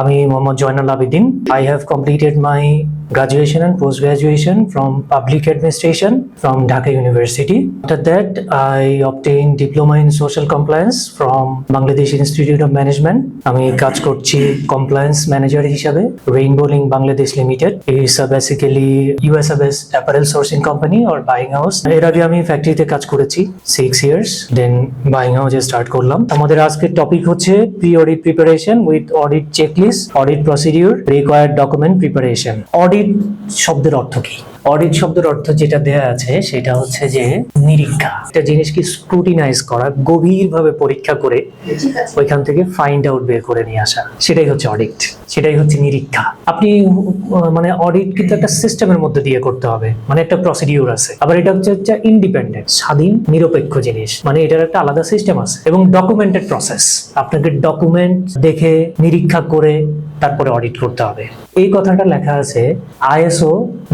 আমি Mohammad Zainal Abedin. I have completed my graduation and post graduation from public administration from Dhaka University. After that, I obtained diploma in social compliance from Bangladesh Institute of Management. আমি কাজ করছি compliance manager হিসাবে Rainbow Link Bangladesh limited is basically USA base apparel sourcing company or buying house এর আগে আমি ফ্যাক্টরিতে কাজ করেছি সিক্স ইয়ার্স দেন বাইং হাউসে স্টার্ট করলাম আমাদের আজকের টপিক হচ্ছে pre audit preparation with audit checklist audit procedure required document preparation audit শব্দের অর্থ কি? অডিট শব্দের অর্থ যেটা দেয়া আছে সেটা হচ্ছে যে নিরীক্ষা। একটা জিনিসকে স্ক্রুটিনাইজ করা, গভীরভাবে পরীক্ষা করে ওইখান থেকে ফাইন্ড আউট বের করে নিয়ে আসা, সেটাই হচ্ছে অডিট। সেটাই হচ্ছে নিরীক্ষা। আপনি মানে অডিট কিন্তু একটা সিস্টেমের মধ্যে দিয়ে করতে হবে মানে একটা প্রসিডিউর আছে। আবার এটা হচ্ছে হচ্ছে ইন্ডিপেন্ডেন্ট স্বাধীন, নিরপেক্ষ জিনিস মানে এটার একটা আলাদা সিস্টেম আছে এবং ডকুমেন্টেড প্রসেস আপনাকে ডকুমেন্ট দেখে, নিরীক্ষা করে তারপরে অডিট করতে হবে। এই কথাটা লেখা আছে ISO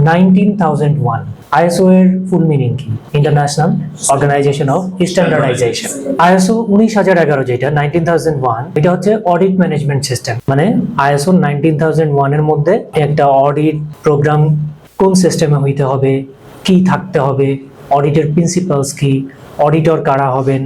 nineteen thousand one ISO এর ফুল মিনিং কি? International organisation of standardisation ISO উনিশ হাজার এগারো যেটা নাইনটিন থাউজেন্ড ওয়ান এটা হচ্ছে অডিট ম্যানেজমেন্ট সিস্টেম মানে আইএসও নাইনটিন থাউজেন্ড ওয়ানের মধ্যে একটা অডিট প্রোগ্রাম কোন সিস্টেমে হইতে হবে, কি থাকতে হবে অডিটের প্রিন্সিপালস কি অডিটর কারা হবেন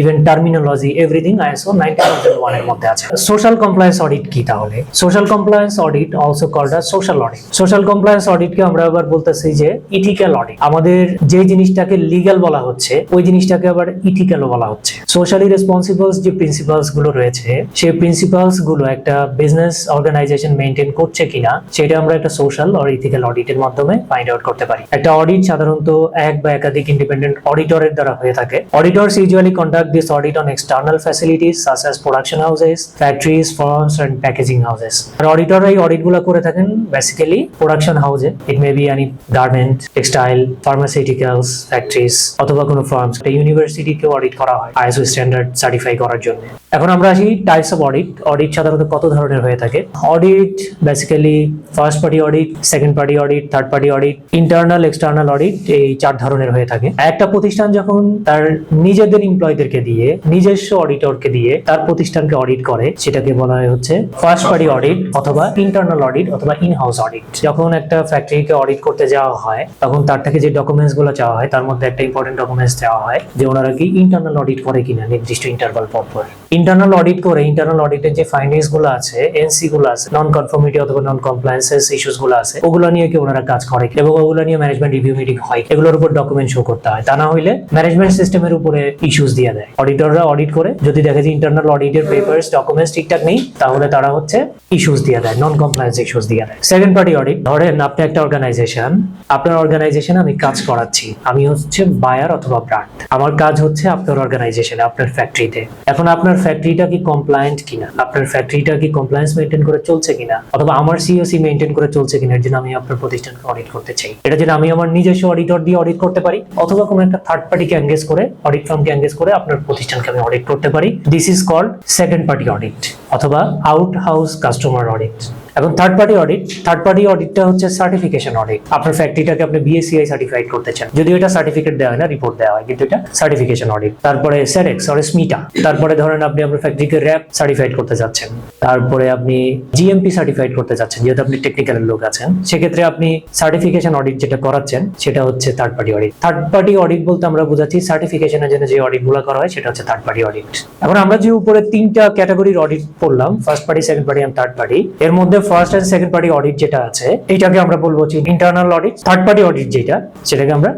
even terminology everything ISO thousand ওয়ানের মধ্যে আছে। সোশ্যাল কমপ্লায়েন্স অডিট কি তাহলে? Social compliance audit also called as social audit social compliance অডিটকে আমরা আবার বলতেছি যে ইথিক্যাল অডিট আমাদের যে জিনিসটাকে লিগ্যাল বলা হচ্ছে, ওই জিনিসটাকে আবার ইথিক্যালও বলা হচ্ছে। সোশ্যালি রেসপন্সিবলস যে প্রিন্সিপালসগুলো রয়েছে, সেই প্রিন্সিপালসগুলো একটা বিজনেস অর্গানাইজেশন মেনটেন করছে কিনা, সেটা আমরা একটা সোশ্যাল অর ইথিক্যাল অডিটের মাধ্যমে ফাইন্ড আউট করতে পারি। একটা অডিট সাধারণত এক বা একাধিক ইন্ডিপেন্ডেন্ট অডিটরের দ্বারা হয়ে থাকে। Auditors usually conduct this audit on external facilities such as production houses factories firms and packaging houses আর অডিটররা এই অডিটগুলো করে থাকেন বেসিক্যালি প্রোডাকশন হাউসে it may be any garment textile pharmaceuticals factories অথবা কোনো ফার্মস ইউনিভার্সিটিকেও অডিট করা হয় আইএসও স্ট্যান্ডার্ড সার্টিফাই করার জন্য। এখন আমরা আসি টাইপস অফ অডিট অডিট সাধারণত কত ধরনের হয়ে থাকে? Audit basically first party audit second party audit third party audit internal external audit এই চার ধরনের হয়ে থাকে। একটা প্রতিষ্ঠান যখন তার নিজেদের এমপ্লয়ীদেরকে দিয়ে নিজস্ব অডিটরকে দিয়ে তার প্রতিষ্ঠানকে অডিট করে সেটাকে বলা হয় হচ্ছে ফার্স্ট পার্টি অডিট অথবা ইন্টারনাল অডিট অথবা ইন হাউস অডিট যখন একটা ফ্যাক্টরিকে অডিট করতে যাওয়া হয় তখন তার থেকে যে ডকুমেন্টসগুলো চাওয়া হয় তার মধ্যে একটা ইম্পর্টেন্ট ডকুমেন্টস দেওয়া হয় যে ওনারা কি ইন্টারনাল অডিট করে কিনা নির্দিষ্ট ইন্টারভাল পর পর। ইন্টারনাল অডিট করে ইন্টারনাল অডিটের যে ফাইন্ডিংসগুলো আছে এনসি গুলো আছে নন কনফর্মিটি অথবা নন কমপ্লায়েন্সেস ইস্যুসগুলো আছে ওগুলো নিয়ে কি ওনারা কাজ করে এবং ওগুলো নিয়ে ম্যানেজমেন্ট রিভিউ মিটিং হয়। এগুলোর উপর ডকুমেন্ট শো করতে হয়। তা না হইলে ম্যানেজমেন্ট সিস্টেমের উপরে ইস্যুস দিয়ে দেয়। অডিটররা অডিট করে। যদি দেখে যে ইন্টারনাল অডিটের পেপারস ডকুমেন্টস ঠিকঠাক নেই, তাহলে তারা হচ্ছে ইস্যুস দিয়ে দেয় নন কমপ্লায়েন্স ইস্যুস দিয়ে দেয়। সেকেন্ড পার্টি অডিট ধরেন আপনি একটা অর্গানাইজেশন আপনার অর্গানাইজেশনে আমি কাজ করাচ্ছি। আমি হচ্ছে বায়ার অথবা ব্র্যান্ড আমার কাজ হচ্ছে আপনার অর্গানাইজেশনে আপনার ফ্যাক্টরিতে এখন আপনার ফ্যাক্টরিটা কি কমপ্লায়েন্ট কিনা? আপনার ফ্যাক্টরিটা কি কমপ্লায়েন্স মেনটেন করে চলছে কিনা? অথবা আমার সিওসি মেনটেন করে চলছে কিনা? এর জন্য আমি আপনার প্রতিষ্ঠানকে অডিট করতে চাই। এটা যেটা আমি আমার নিজস্ব অডিটর দিয়ে অডিট করতে পারি, অথবা কোনো একটা থার্ড পার্টিকে এঙ্গেজ করে অডিট ফার্মকে এঙ্গেজ করে আপনার প্রতিষ্ঠানকে আমি অডিট করতে পারি। This is called second party audit অথবা আউট হাউস কাস্টমার অডিট এবং third party audit third party অডিটটা হচ্ছে সার্টিফিকেশন অডিট আপনার ফ্যাক্টরিটাকে আপনি বিএসসিআই সার্টিফাইড করতে চান। যদিও এটা সার্টিফিকেট দেওয়া হয় না রিপোর্ট দেওয়া হয়, কিন্তু এটা সার্টিফিকেশন অডিট তারপরে সেরেক্স অর স্মিটা তারপরে ধরেন আপনি আপনার ফ্যাক্টরিকে র্যাপ সার্টিফাইড করতে যাচ্ছেন। তারপরে আপনি জিএমপি সার্টিফাইড করতে যাচ্ছেন, যেহেতু আপনি টেকনিক্যাল লোক আছেন। সেক্ষেত্রে আপনি সার্টিফিকেশন অডিট যেটা করাচ্ছেন, সেটা হচ্ছে third party audit third party audit বলতে আমরা বোঝাচ্ছি সার্টিফিকেশনের জন্য যে অডিটগুলো করা হয়, সেটা হচ্ছে থার্ড পার্টি অডিট এখন আমরা যে উপরে তিনটা ক্যাটাগরির অডিট পড়লাম first party second party and third party এর মধ্যে first and second party audit যেটা আছে এটাকে আমরা বলব হচ্ছে internal audit third party audit যেটা, সেটাকে আমরা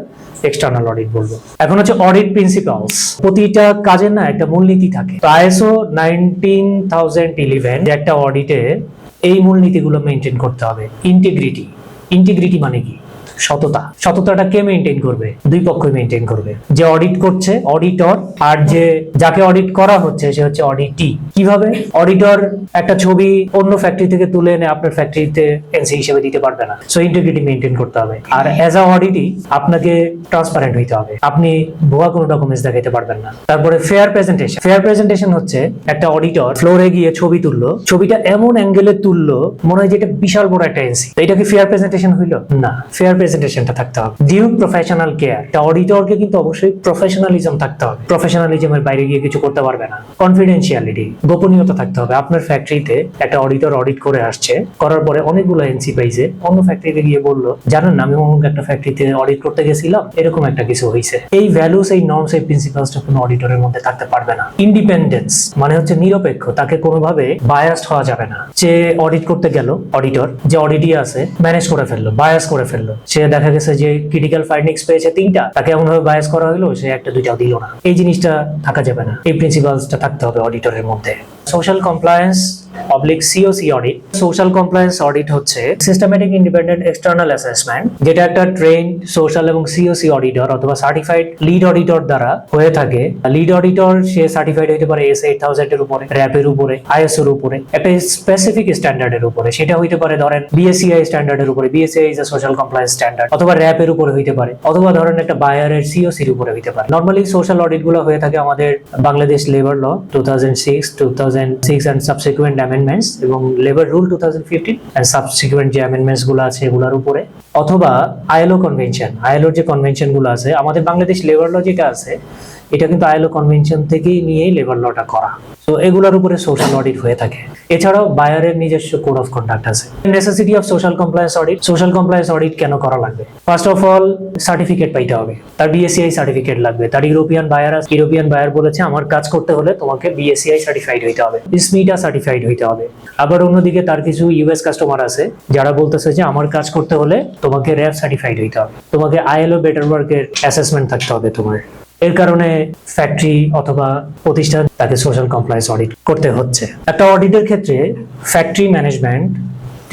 এক্সটার্নাল অডিট বলব। এখন হচ্ছে অডিট প্রিন্সিপালস প্রতিটা কাজের না একটা মূলনীতি থাকে। তো আইএসও নাইনটিন থাউজেন্ড ইলেভেন একটা অডিটে এই মূলনীতিগুলো মেনটেন করতে হবে। ইন্টিগ্রিটি ইন্টিগ্রিটি মানে কি? সততা। সততাটা কে মেনটেন করবে? দুই পক্ষই মেনটেন করবে। যে অডিট করছে অডিটর আর যে যাকে অডিট করা হচ্ছে সে হচ্ছে অডিটি কীভাবে? অডিটর একটা ছবি অন্য ফ্যাক্টরি থেকে তুলে এনে আপনার ফ্যাক্টরিতে এনসি হিসেবে দিতে পারবে না। সো ইন্টিগ্রিটি মেনটেন করতে হবে। আর অ্যাজ আ অডিটি আপনাকে ট্রান্সপারেন্ট হইতে হবে। আপনি ভুয়া কোনো ডকুমেন্টস দেখাইতে পারবেন না। তারপরে ফেয়ার প্রেজেন্টেশন ফেয়ার প্রেজেন্টেশন হচ্ছে একটা অডিটর ফ্লোরে গিয়ে ছবি তুললো। ছবিটা এমন অ্যাঙ্গেলে তুললো মনে হয় যে এটা বিশাল বড় একটা এনসি এটা কি ফেয়ার প্রেজেন্টেশন হইল? না। ফেয়ার প্রেজেন্টেশনটা থাকতে হবে। ডিউ প্রফেশনাল কেয়ার একটা অডিটরকে কিন্তু অবশ্যই প্রফেশনালিজম থাকতে হবে। প্রফেশনালিজমের বাইরে গিয়ে কিছু করতে পারবে না। কনফিডেন্সিয়ালিটি গোপনীয়তা থাকতে হবে। আপনার ফ্যাক্টরিতে একটা অডিটর অডিট করে আসছে, করার পরে অনেকগুলো এনসি পাইছে। অন্য ফ্যাক্টরিতে গিয়ে বলল, জানেন আমি অমুক একটা ফ্যাক্টরিতে অডিট করতে গেছিলাম, এরকম একটা কিছু হয়েছে এই ভ্যালুস এই নর্মস এই প্রিন্সিপালসটা কোনো অডিটরের মধ্যে থাকতে পারবে না। ইন্ডিপেন্ডেন্স মানে হচ্ছে নিরপেক্ষ, তাকে কোনোভাবে বায়াসড হওয়া যাবে না। যে অডিট করতে গেল অডিটর যে অডিটই আছে ম্যানেজ করে ফেলল বায়াস করে ফেলল সে দেখা গেছে যে ক্রিটিক্যাল ফাইন্ডিংস পেয়েছে তিনটা, তাকে এমনভাবে বায়াস করা হলো সে একটা দুইটাও দিল না। এই জিনিসটা থাকা যাবে না। এই প্রিন্সিপালসটা থাকতে হবে অডিটরের মধ্যে। Social compliance oblique COC audit social compliance audit হচ্ছে সিস্টেমেটিক ইন্ডিপেন্ডেন্ট এক্সটার্নাল অ্যাসেসমেন্ট যেটা একটা ট্রেন সোশ্যাল এবং সিওসি অডিটর অথবা সার্টিফাইড লিড অডিটর দ্বারা হয়ে থাকে। লিড অডিটর সে সার্টিফাইড হইতে পারে এস এইট থাউজেন্ড এর উপরে র্যাপের উপরে আইএস এর উপরে, একটা স্পেসিফিক স্ট্যান্ডার্ডের উপরে, সেটা হইতে পারে ধরেন বিএসসিআই স্ট্যান্ডার্ডের উপরে BSCI is a social compliance standard অথবা র্যাপের উপরে হইতে পারে, অথবা ধরেন একটা বায়ারের সিওসির উপরে হইতে পারে। নর্মালি সোশ্যাল অডিটগুলো হয়ে থাকে আমাদের Bangladesh labour law two thousand six two thousand six and subsequent amendments এবং labour rule two thousand fifteen and subsequent যে অ্যামেন্ডমেন্টসগুলো আছে এগুলোর উপরে, অথবা আইএলও কনভেনশন আইএলওর যে কনভেনশনগুলো আছে, আমাদের বাংলাদেশ লেবার ল যেটা আছে এটা কিন্তু আইএলও কনভেনশন থেকেই নিয়েই লেবার লটা করা। তো এগুলোর উপরে সোশ্যাল অডিট হয়ে থাকে। এছাড়াও বায়ারের নিজস্ব কোড অফ কন্ডাক্ট আছে। Necessity of social compliance audit social compliance audit কেন করা লাগবে? ফার্স্ট অফ অল সার্টিফিকেট পাইতে হবে। তার বিএসসিআই সার্টিফিকেট লাগবে। তার ইউরোপিয়ান বায়ার ইউরোপিয়ান বায়ার বলেছে, আমার কাজ করতে হলে তোমাকে বিএসসিআই সার্টিফাইড হইতে হবে। স্মিটা সার্টিফাইড হইতে হবে। আবার অন্যদিকে তার কিছু ইউএস কাস্টমার আছে, যারা বলতেছে যে, আমার কাজ করতে হলে তোমাকে র্যাব সার্টিফাইড হইতে হবে। তোমাকে আইএলও বেটার ওয়ার্কের অ্যাসেসমেন্ট থাকতে হবে তোমার। এর কারণে ফ্যাক্টরি অথবা প্রতিষ্ঠান তাকে সোশ্যাল কমপ্লায়েন্স অডিট করতে হচ্ছে। একটা অডিটের ক্ষেত্রে ফ্যাক্টরি ম্যানেজমেন্ট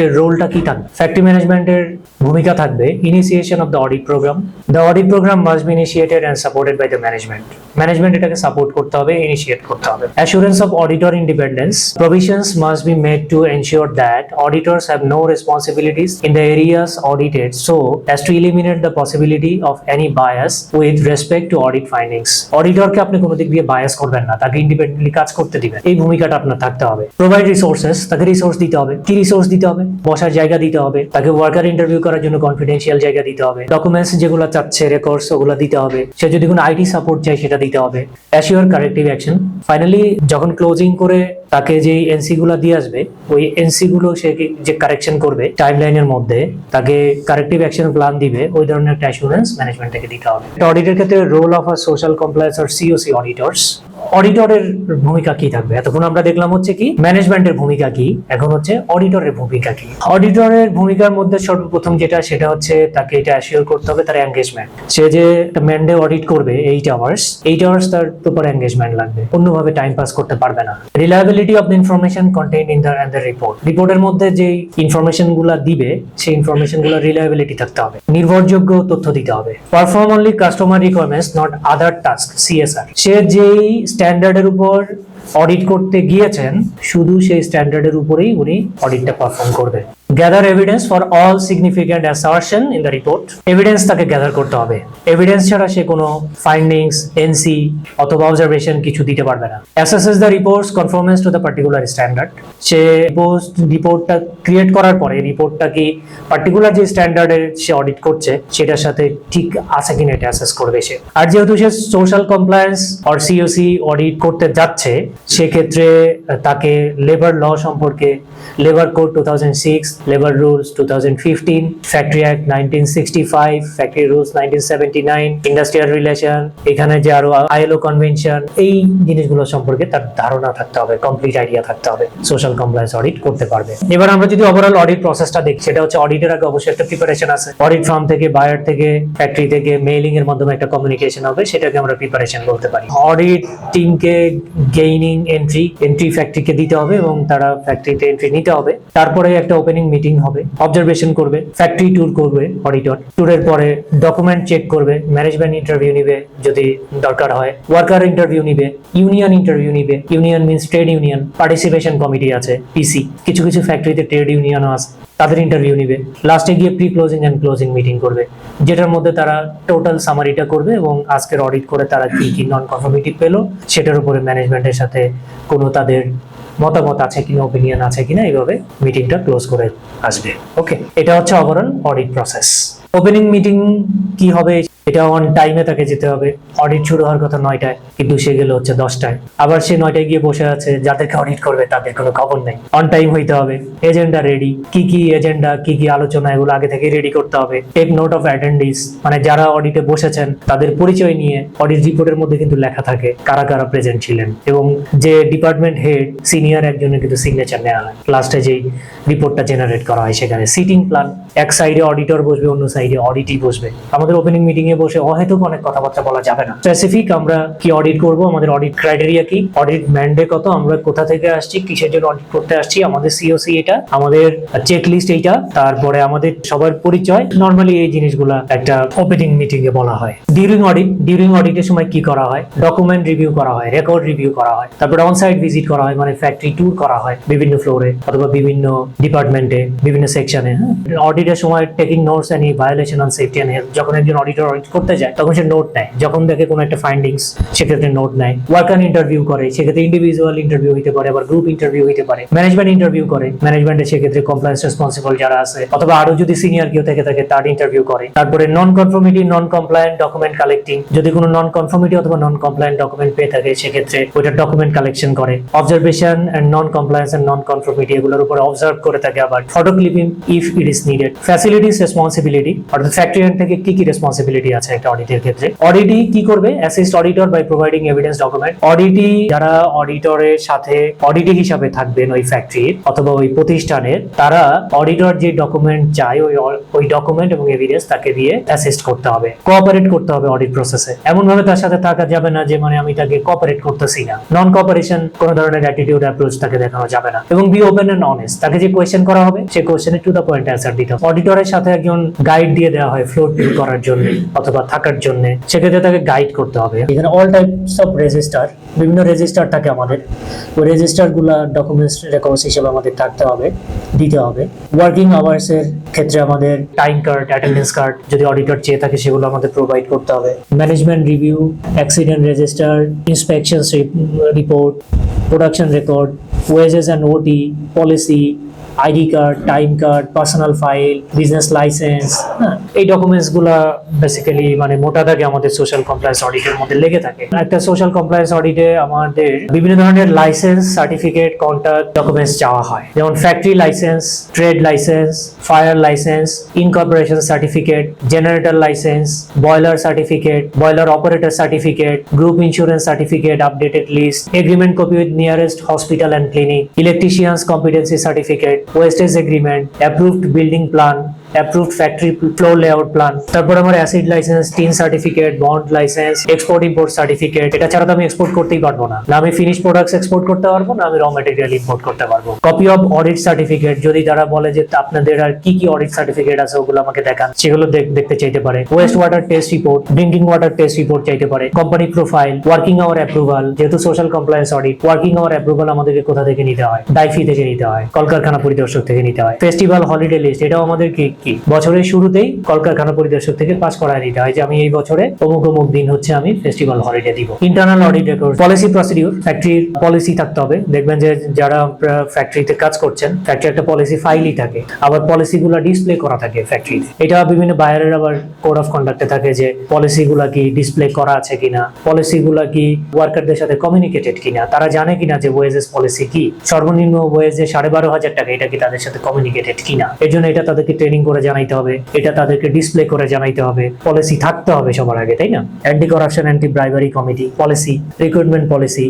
এর রোলটা কি থাকবে ফ্যাক্টরি ম্যানেজমেন্টের ভূমিকা থাকবে initiation of the audit programme the audit programme must be initiated and supported by the management management এটাকে সাপোর্ট করতে হবে ইনিশিয়েট করতে হবে। Assurance of auditor independence provisions must be made to ensure that auditors have no responsibilities in the areas audited so as to eliminate the possibility of any bias with respect to audit findings অডিটরকে আপনি কোনো দিক দিয়ে bias করবেন না, তাকে independently কাজ করতে দিবেন। এই ভূমিকাটা আপনার থাকতে হবে। প্রোভাইড রিসোর্সেস তাকে রিসোর্স দিতে হবে। কি রিসোর্স দিতে হবে? বসার জায়গা দিতে হবে। তাকে ওয়ার্কার ইন্টারভিউ করার জন্য কনফিডেন্সিয়াল জায়গা দিতে হবে। ডকুমেন্টস যেগুলো চাচ্ছে রেকর্ডস ওগুলো দিতে হবে। সে যদি কোনো আইটি সাপোর্ট চায়, সেটা দিতে হবে। অ্যাসিওর কারেক্টিভ অ্যাকশন ফাইনালি যখন ক্লোজিং করে তাকে যে এনসি গুলো দিয়ে আসবে, ওই এনসি গুলো সে যে কারেকশন করবে টাইম লাইনের মধ্যে, তাকে কারেক্টিভ অ্যাকশন প্ল্যান দিবে, ওই ধরনের একটা অ্যাসুরেন্স ম্যানেজমেন্টকে দিতে হবে। অডিটের ক্ষেত্রে role of a social compliance R COC auditors অডিটরের ভূমিকা কি থাকবে? এতক্ষণ আমরা দেখলাম হচ্ছে কি ম্যানেজমেন্টের ভূমিকা কি, এখন হচ্ছে অডিটরের ভূমিকা কি? অডিটরের ভূমিকার মধ্যে সর্বপ্রথম যেটা, সেটা হচ্ছে তাকে এটা অ্যাসিওর করতে হবে তার এঙ্গেজমেন্ট সে যে ম্যান্ডে অডিট করবে এইট আওয়ার্স এইট আওয়ার্স তার প্রপার এঙ্গেজমেন্ট লাগবে। অন্যভাবে টাইম পাস করতে পারবে না। Reliability of information contain in the the report রিপোর্টের মধ্যে যে ইনফরমেশনগুলা দিবে, সেই ইনফরমেশনগুলো রিলায়েবিলিটি থাকতে হবে। নির্ভরযোগ্য তথ্য দিতে হবে। Perform only customer requirements not other task CSR সে যেই স্ট্যান্ডার্ডের উপর অডিট করতে গিয়েছেন, শুধু সেই স্ট্যান্ডার্ডের উপরেই উনি অডিটটা পারফর্ম করবে। Gather evidence for all significant assertion in the report evidence তাকে গ্যাদার করতে হবে। এভিডেন্স ছাড়া সে কোনো ফাইন্ডিংস এনসি অথবা অবজারভেশন কিছু দিতে পারবে না। Assesses the reports conformance to the particular standard say post রিপোর্টটা ক্রিয়েট করার পরে রিপোর্টটা কি পার্টিকুলার যে স্ট্যান্ডার্ডের সে অডিট করছে, সেটার সাথে ঠিক আছে কিনা এটা অ্যাসেস করবে সে। আর যেহেতু সে social compliance or COC audit করতে যাচ্ছে সেক্ষেত্রে তাকে লেবার ল সম্পর্কে labour code two thousand six labour rules two thousand fifteen factory act nineteen sixty five factory rules nineteen seventy nine industrial relation এখানে যে আরও আইএলও কনভেনশন এই জিনিসগুলো সম্পর্কে তার ধারণা থাকতে হবে কমপ্লিট আইডিয়া থাকতে হবে সোশ্যাল কমপ্লায়েন্স অডিট করতে পারবে। এবার আমরা যদি ওভারঅল অডিট প্রসেসটা দেখি, সেটা হচ্ছে অডিটের আগে অবশ্যই একটা প্রিপারেশন আছে। অডিট ফার্ম থেকে বায়ার থেকে ফ্যাক্টরি থেকে মেইলিং এর মাধ্যমে একটা কমিউনিকেশন হবে, সেটাকে আমরা প্রিপারেশন বলতে পারি। অডিট টিমকে গেইনিং এন্ট্রি এন্ট্রি ফ্যাক্টরিকে দিতে হবে এবং তারা ফ্যাক্টরিতে এন্ট্রি নিতে হবে। তারপরে একটা ওপেনিং মিটিং হবে। অবজারভেশন করবে ফ্যাক্টরি ট্যুর করবে অডিটর ট্যুরের পরে ডকুমেন্ট চেক করবে ম্যানেজমেন্ট ইন্টারভিউ নিবে যদি দরকার হয় ওয়ার্কার ইন্টারভিউ নিবে ইউনিয়ন ইন্টারভিউ নিবে। Union means trade union participation committee আছে পিসি কিছু কিছু ফ্যাক্টরিতে ট্রেড ইউনিয়নও আছে। তাদের ইন্টারভিউ নিবে। লাস্টে গিয়ে pre closing and closing meeting করবে। যেটার মধ্যে তারা টোটাল সামারিটা করবে এবং আজকের অডিট করে তারা কি কি নন কনফার্মিটি পেল, সেটার উপরে ম্যানেজমেন্টের সাথে কোনো তাদের মতামত আছে কিনা ওপিনিয়ন আছে কিনা, এইভাবে মিটিংটা ক্লোজ করে আসবে। ওকে এটা হচ্ছে overall audit process opening meeting কি হবে? এটা অন টাইমে তাকে যেতে হবে। অডিট শুরু হওয়ার কথা নয়টায়, কিন্তু সে গেল হচ্ছে দশটায়। আবার সে নয়টায় গিয়ে বসে আছে, যাদেরকে অডিট করবে তাদের কোনো খবর নেই। অন টাইম হইতে হবে। এজেন্ডা রেডি কি কি এজেন্ডা কি কি আলোচনা, এগুলো আগে থেকে রেডি করতে হবে। টেক নোট অফ অ্যাটেন্ডিস মানে যারা অডিটে বসেছেন, তাদের পরিচয় নিয়ে অডিট রিপোর্টের মধ্যে কিন্তু লেখা থাকে কারা কারা প্রেজেন্ট ছিলেন। এবং যে ডিপার্টমেন্ট হেড সিনিয়র একজনের কিন্তু সিগনেচার নেওয়া হয়। লাস্টে যেই রিপোর্টটা জেনারেট করা হয় সেখানে সিটিং প্ল্যান এক সাইডে অডিটর বসবে, অন্য সাইডে অডিটই বসবে। আমাদের ওপেনিং মিটিং এ বসে অহেতুক অনেক কথাবার্তা বলা যাবে না। স্পেসিফিক আমরা কি অডিট করব, আমাদের অডিট ক্রাইটেরিয়া কি অডিট ম্যান্ডে কত, আমরা কোথা থেকে আসছি, কিসের জন্য অডিট করতে আসছি, আমাদের সিওসি এটা, আমাদের চেক লিস্ট এইটা, তারপরে আমাদের সবার পরিচয়। নর্মালি এই জিনিসগুলা একটা ওপেনিং মিটিং এ বলা হয়। ডিউরিং অডিট ডিউরিং অডিটের সময় কি করা হয়? ডকুমেন্ট রিভিউ করা হয় রেকর্ড রিভিউ করা হয়। তারপরে অন সাইট ভিজিট করা হয় মানে ফ্যাক্টরি ট্যুর করা হয় বিভিন্ন ফ্লোরে অথবা বিভিন্ন ডিপার্টমেন্টে বিভিন্ন সেকশনে অডিটের সময় taking notes any violation on safety and health যখন একজন অডিটর অডিট করতে যায়, তখন সে নোট নেয়। যখন দেখে কোনো একটা ফাইন্ডিংস সেক্ষেত্রে নোট নেয়। ওয়ার্কার ইন্টারভিউ করে, সেক্ষেত্রে ইন্ডিভিজুয়াল ইন্টারভিউ হতে পারে, আবার গ্রুপ ইন্টারভিউ হতে পারে। ম্যানেজমেন্ট ইন্টারভিউ করে ম্যানেজমেন্টে সেক্ষেত্রে কমপ্লায়েন্স রেসপন্সিবল যারা আছে, অথবা আরও যদি সিনিয়র কেউ থেকে থাকে, তার ইন্টারভিউ করে। তারপরে non conformity non compliant document collecting যদি কোনো নন কনফর্মিটি অথবা নন কমপ্লায়েন্ট ডকুমেন্ট পেয়ে থাকে, সেক্ষেত্রে ওইটা ডকুমেন্ট কালেকশন করে। Observation and non compliance and non conformity এগুলোর উপরে অবজার্ভ করে থাকে আবার photo clipping if it is needed facilities responsibility অর্থাৎ ফ্যাক্টরি থেকে কি কি রেসপন্সিবিলিটি আছে একটা অডিটের ক্ষেত্রে? অডিটি কি করবে? Assist auditor by providing evidence document auditee যারা অডিটরের সাথে অডিটি হিসাবে থাকবেন ওই ফ্যাক্টরির অথবা ওই প্রতিষ্ঠানের, তারা অডিটর যে ডকুমেন্ট চায় ওই ওই ডকুমেন্ট এবং এভিডেন্স তাকে দিয়ে অ্যাসিস্ট করতে হবে। কোঅপারেট করতে হবে অডিট প্রসেসে এমন ভাবে তার সাথে থাকা যাবে না যে মানে আমি তাকে কোঅপারেট করতেছি না। নন কোঅপারেশন কোনো ধরনের অ্যাটিটিউড অ্যাপ্রোচ তাকে দেখানো যাবে না। এবং বি ওপেন এন্ড অনেস্ট তাকে যে কোয়েশ্চেন করা হবে সেই কোয়েশ্চেনে টু দা পয়েন্ট অ্যান্সার দিতে হবে। অডিটরের সাথে একজন গাইড দিয়ে দেওয়া হয় ফ্লোর ট্যুর করার জন্য অথবা থাকার জন্য, সেক্ষেত্রে তাকে গাইড করতে হবে। এখানে অল টাইপস অফ রেজিস্টার বিভিন্ন রেজিস্টার থাকে আমাদের, ওই রেজিস্টারগুলা ডকুমেন্টস রেকর্ডস হিসেবে আমাদের থাকতে হবে, দিতে হবে। ওয়ার্কিং আওয়ার্স এর ক্ষেত্রে আমাদের টাইম কার্ড অ্যাটেন্ডেন্স কার্ড যদি অডিটর চেয়ে থাকে, সেগুলো আমাদের প্রোভাইড করতে হবে। Management review accident register inspection report production record wages and OT policy ID card, time card, personal file, business licence এই ডকুমেন্টসগুলা বেসিক্যালি মানে মোটা দাগে আমাদের সোশ্যাল কমপ্লায়েন্স অডিটের মধ্যে লেগে থাকে। একটা সোশ্যাল কমপ্লায়েন্স অডিটে আমাদের বিভিন্ন ধরনের লাইসেন্স সার্টিফিকেট কন্ট্যাক্ট ডকুমেন্টস চাওয়া হয়। যেমন factory licence trade licence fire licence incorporation certificate generator licence boiler certificate boiler operator certificate group insurance certificate updated list agreement copy with nearest hospital and clinic electricians competency certificate wastage agreement approved building plan approved factory floor layout plan তারপর আমার acid licence TIN certificate bond licence export import certificate এটা ছাড়া তো আমি export করতেই পারব না। না আমি ফিনিশ প্রোডাক্টস এক্সপোর্ট করতে পারব, না আমি র ম্যাটেরিয়াল ইম্পোর্ট করতে পারব। কপি অফ অডিট সার্টিফিকেট যদি তারা বলে যে আপনাদের আর কি কি অডিট সার্টিফিকেট আছে ওগুলো আমাকে দেখান, সেগুলো দেখ- দেখতে চাইতে পারে। Waste water test report drinking water test report চাইতে পারে। Company profile working hour approval যেহেতু social compliance audit working hour approval আমাদেরকে কোথা থেকে নিতে হয়? ডাইফি থেকে নিতে হয়, কলকারখানা পরিদর্শক থেকে নিতে হয়। ফেস্টিভ্যাল হলিডে লিস্ট এটাও আমাদের কি? বছরের শুরুতেই কলকারখানা পরিদর্শক থেকে পাস করায় নিতে হয় যে আমি এই বছরে অমুক অমুক দিন হচ্ছে আমি ফেস্টিভ্যাল হলিডে দিব। Internal audit record policy procedure ফ্যাক্টরির পলিসি থাকতে হবে। দেখবেন যে যারা ফ্যাক্টরিতে কাজ করছেন ফ্যাক্টরি একটা পলিসি ফাইলই থাকে। আবার পলিসিগুলো ডিসপ্লে করা থাকে ফ্যাক্টরিতে এটা বিভিন্ন বায়ারের আবার কোড অফ কন্ডাক্টে থাকে যে পলিসিগুলা কি ডিসপ্লে করা আছে কিনা পলিসিগুলা কি ওয়ার্কারদের সাথে কমিউনিকেটেড কিনা, তারা জানে কিনা যে ওয়েজেস পলিসি কি? সর্বনিম্ন ওয়েজে সাড়ে বারো হাজার টাকা, এটা কি তাদের সাথে কমিউনিকেটেড কিনা? এর জন্য এটা তাদেরকে ট্রেনিং করে জানাইতে হবে, এটা তাদেরকে ডিসপ্লে করে জানাইতে হবে পলিসি থাকতে হবে সবার আগে, তাই না? Anti corruption anti bribery committee policy recruitment policy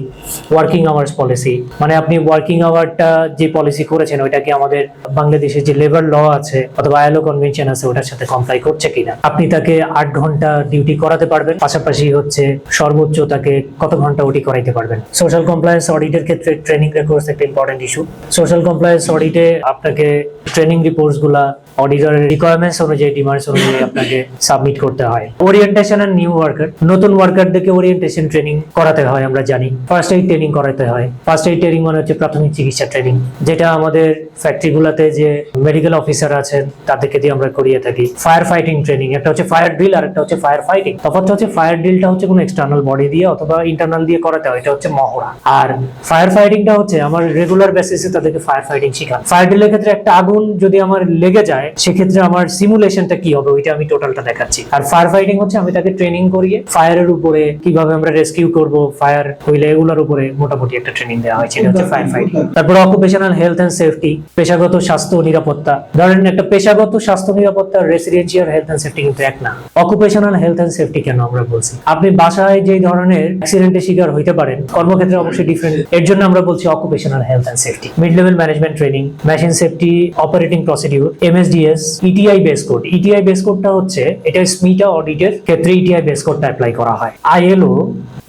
working hours policy মানে আপনি ওয়ার্কিং আওয়ারটা যে পলিসি করেছেন ওইটা কি আমাদের বাংলাদেশের যে লেবার ল আছে অথবা আইএলও কনভেনশন আছে, ওটার সাথে কমপ্লাই করছে কিনা? আপনি তাকে আট ঘণ্টা ডিউটি করাতে পারবেন, পাশাপাশি হচ্ছে সর্বোচ্চ তাকে কত ঘণ্টা ওটি করাইতে পারবেন? সোশ্যাল কমপ্লায়েন্স অডিটের ক্ষেত্রে ট্রেনিং রেকর্ডস একটা ইম্পর্টেন্ট ইস্যু সোশ্যাল কমপ্লায়েন্স অডিটে আপনাকে ট্রেনিং রিপোর্টসগুলা অডিটর রেগুলার রিকোয়ারমেন্টস অনুযায়ী ডিমান্ডস অনুযায়ী আপনাকে সাবমিট করতে হয়। ওরিয়েন্টেশন আর নিউ ওয়ার্কার নতুন ওয়ার্কারদেরকে ওরিয়েন্টেশন ট্রেনিং করাতে হয়, আমরা জানি। ফার্স্ট এইড ট্রেনিং করাতে হয়। ফার্স্ট এইড ট্রেনিং মানে হচ্ছে প্রাথমিক চিকিৎসা ট্রেনিং যেটা আমাদের ফ্যাক্টরিগুলোতে যে মেডিকেল অফিসার আছেন, তাদেরকে দিয়ে আমরা করিয়ে থাকি। ফায়ার ফাইটিং ট্রেনিং একটা হচ্ছে ফায়ার ড্রিল আর একটা হচ্ছে ফায়ার ফাইটিং তফাৎ হচ্ছে ফায়ার ড্রিলটা হচ্ছে কোনো এক্সটার্নাল বডি দিয়ে অথবা ইন্টারনাল দিয়ে করাতে হয়, এটা হচ্ছে মহড়া। আর ফায়ার ফাইটিংটা হচ্ছে, আমার রেগুলার বেসিসে তাদেরকে ফায়ার ফাইটিং শেখান ফায়ার ড্রিলের ক্ষেত্রে একটা আগুন যদি আমার লেগে যায়, সেক্ষেত্রে আমার সিমুলেশনটা কি হবে? ওইটা আমি টোটালটা দেখাচ্ছি। আর ফায়ার ফাইটিং হচ্ছে আমি তাকে ট্রেনিং করিয়ে ফায়ারের উপরে কীভাবে আমরা রেস্কিউ করব ফায়ার হইলে এগুলোর উপরে মোটামুটি একটা ট্রেনিং দেওয়া হয়েছে এটা হচ্ছে ফায়ার ফাইটিং তারপর অকুপেশনাল হেলথ এন্ড সেফটি পেশাগত স্বাস্থ্য নিরাপত্তা। ধরেন একটা পেশাগত স্বাস্থ্য নিরাপত্তা রেসিডেন্সিয়াল হেলথ এন্ড সেফটি কিন্তু এক না। অকুপেশনাল হেলথ এন্ড সেফটি কেন আমরা বলছি? আপনি বাসায় যে ধরনের অ্যাক্সিডেন্টের শিকার হইতে পারেন কর্মক্ষেত্রে অবশ্যই ডিফারেন্ট এর জন্য আমরা বলছি occupational health and safety mid level management training machine safety operating procedure MSDS ETI base code ETI base কোডটা হচ্ছে, এটা স্মিটা অডিটের ক্ষেত্রে ইটিআই বেস কোডটা অ্যাপ্লাই করা হয়। আইএলও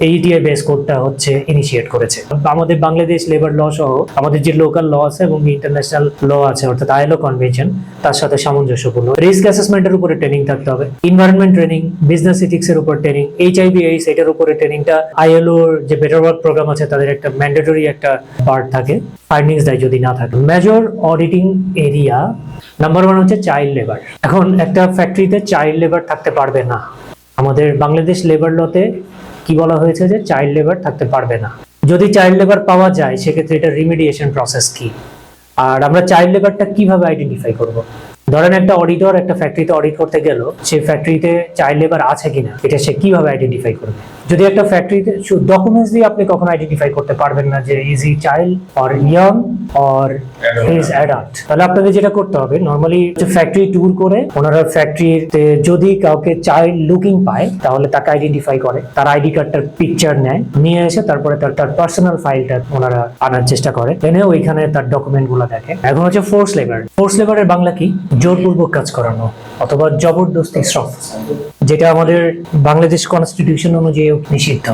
এই ইটিআই বেস কোডটা হচ্ছে ইনিশিয়েট করেছে। আমাদের বাংলাদেশ লেবার ল সহ আমাদের যে লোকাল ল আছে এবং ইন্টারন্যাশনাল ল আছে, অর্থাৎ আইএলও কনভেনশন তার সাথে সামঞ্জস্যপূর্ণ। রিস্ক অ্যাসেসমেন্টের উপরে ট্রেনিং থাকতে হবে। ইনভায়রনমেন্ট ট্রেনিং বিজনেস ইথিক্স এর উপর ট্রেনিং এইচ এইচআইভি এইস এটার উপরে ট্রেনিংটা আইএলওর যে বেটার ওয়ার্ক প্রোগ্রাম আছে, তাদের একটা ম্যান্ডেটরি একটা পার্ট থাকে। ফাইন্ডিংস দেয় যদি না থাকে। Major auditing area number one হচ্ছে চাইল্ড লেবার এখন একটা ফ্যাক্টরিতে চাইল্ড লেবার থাকতে পারবে না। আমাদের বাংলাদেশ লেবার লতে কি বলা হয়েছে যে চাইল্ড লেবার থাকতে পারবে না। যদি চাইল্ড লেবার পাওয়া যায়, সেক্ষেত্রে এটা রিমিডিয়েশন প্রসেস কি? আর আমরা চাইল্ড লেবারটা কীভাবে আইডেন্টিফাই করব? ধরেন একটা অডিটর একটা ফ্যাক্টরিতে অডিট করতে গেল সেই ফ্যাক্টরিতে চাইল্ড লেবার আছে কিনা, এটা সে কীভাবে আইডেন্টিফাই করবে? যদি একটা ফ্যাক্টরিতে ডকুমেন্টস দিয়ে আপনি কখনো আইডেন্টিফাই করতে পারবেন না যে is he child or young or is adult তাহলে আপনাদের যেটা করতে হবে নর্মালি ফ্যাক্টরি ট্যুর করে ওনারা ফ্যাক্টরিতে যদি কাউকে চাইল্ড লুকিং পায় তাহলে তাকে আইডেন্টিফাই করে তার আইডি কার্ডটার পিকচার নেয় নিয়ে এসে তারপরে তার তার পার্সোনাল ফাইলটা ওনারা আনার চেষ্টা করে এনে ওইখানে তার ডকুমেন্টগুলো দেখে। এখন হচ্ছে ফোর্স লেবার ফোর্স লেবারের বাংলা কি? জোরপূর্বক কাজ করানো অথবা জবরদস্তি শ্রম। যেটা আমাদের বাংলাদেশ কনস্টিটিউশন অনুযায়ী নিষিদ্ধ।